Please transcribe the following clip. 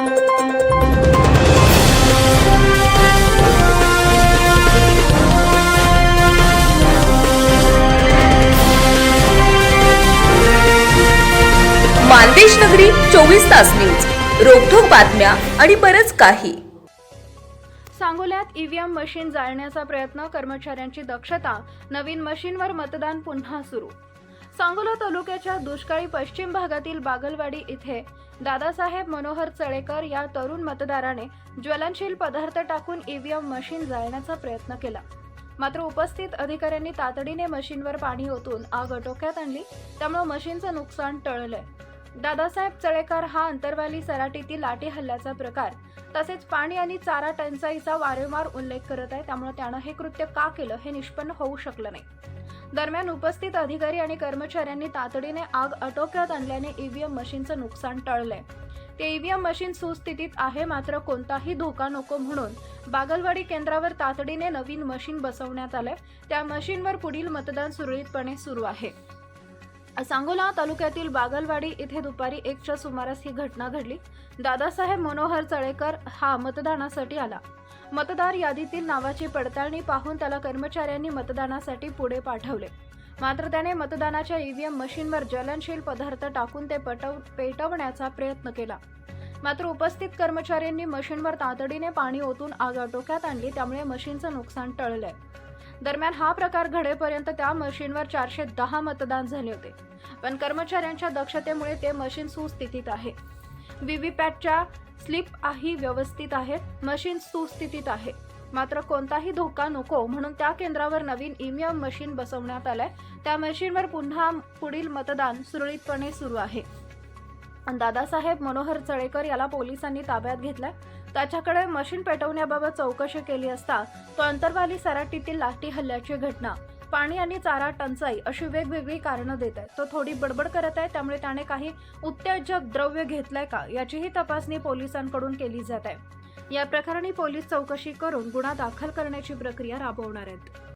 मानदेश नगरी चोवीस तास न्यूज. रोखोक बातम्या आणि बरच काही. सांगोल्यात ईव्हीएम मशीन जाळण्याचा प्रयत्न कर्मचाऱ्यांची दक्षता नवीन मशीनवर मतदान पुन्हा सुरू. सांगोला तालुक्याच्या दुष्काळी पश्चिम भागातील बागलवाडी इथे दादासाहेब मनोहर चळेकर या तरुण मतदाराने ज्वलनशील पदार्थ टाकून ईव्हीएम मशीन जाळण्याचा प्रयत्न केला. मात्र उपस्थित अधिकाऱ्यांनी तातडीने मशीनवर पाणी ओतून आग आटोक्यात आणली त्यामुळे मशीनचं नुकसान टळलंय. दादासाहेब चळेकर हा अंतरवाली सराटीतील लाठी हल्ल्याचा प्रकार तसेच पाणी आणि चारा टंचाईचा वारंवार उल्लेख करत आहे त्यामुळे त्यानं हे कृत्य का केलं हे निष्पन्न होऊ शकलं नाही. दरम्यान उपस्थित अधिकारी आणि कर्मचाऱ्यांनी तातडीने आग आटोक्यात आणल्याने ईव्हीएम मशीनचं नुकसान टळलंय. ते ईव्हीएम मशीन सुस्थितीत आहे मात्र कोणताही धोका नको म्हणून बागलवाडी केंद्रावर तातडीने नवीन मशीन बसवण्यात आलंय. त्या मशीनवर पुढील मतदान सुरळीतपणे सुरू आहे. सांगोला तालुक्यातील बागलवाडी इथे दुपारी एकच्या सुमारास ही घटना घडली. दादासाहेब मनोहर चळेकर हा मतदानासाठी आला. मतदार यादीतील नावाची पडताळणी पाहून त्याला कर्मचाऱ्यांनी मतदानासाठी पुढे पाठवले. मात्र त्याने मतदानाच्या ईव्हीएम मशीनवर ज्वलनशील पदार्थ टाकून ते पटव पेटवण्याचा प्रयत्न केला. मात्र उपस्थित कर्मचाऱ्यांनी मशीनवर तातडीने पाणी ओतून आग आटोक्यात आणली त्यामुळे मशीनचं नुकसान टळलंय. दरम्यान हा प्रकार घडेपर्यंत त्या मशीनवर चारशे दहा मतदान झाले होते. पण कर्मचाऱ्यांच्या दक्षतेमुळे ते मशीन सुस्थितीत आहे. व्हीव्हीपॅटच्या स्लिपही व्यवस्थित आहेत मशीन सुस्थितीत आहे. मात्र कोणताही धोका नको म्हणून त्या केंद्रावर नवीन ईव्हीएम मशीन बसवण्यात आलंय. त्या मशीनवर पुन्हा पुढील मतदान सुरळीतपणे सुरू आहे. दादासाहेब मनोहर चळेकर याला पोलिसांनी ताब्यात घेतलाय. त्याच्याकडे मशीन पेटवण्याबाबत चौकशी केली असता तो अंतरवाली सराटीतील लाठी हल्ल्याची घटना पाणी आणि चारा टंचाई अशी वेगवेगळी कारणं देत आहे तो थोडी बडबड करत आहे त्यामुळे त्याने काही उत्तेजक द्रव्य घेतलंय का याचीही तपासणी पोलिसांकडून केली जात आहे. या प्रकरणी पोलीस चौकशी करून गुन्हा दाखल करण्याची प्रक्रिया राबवणार आहेत.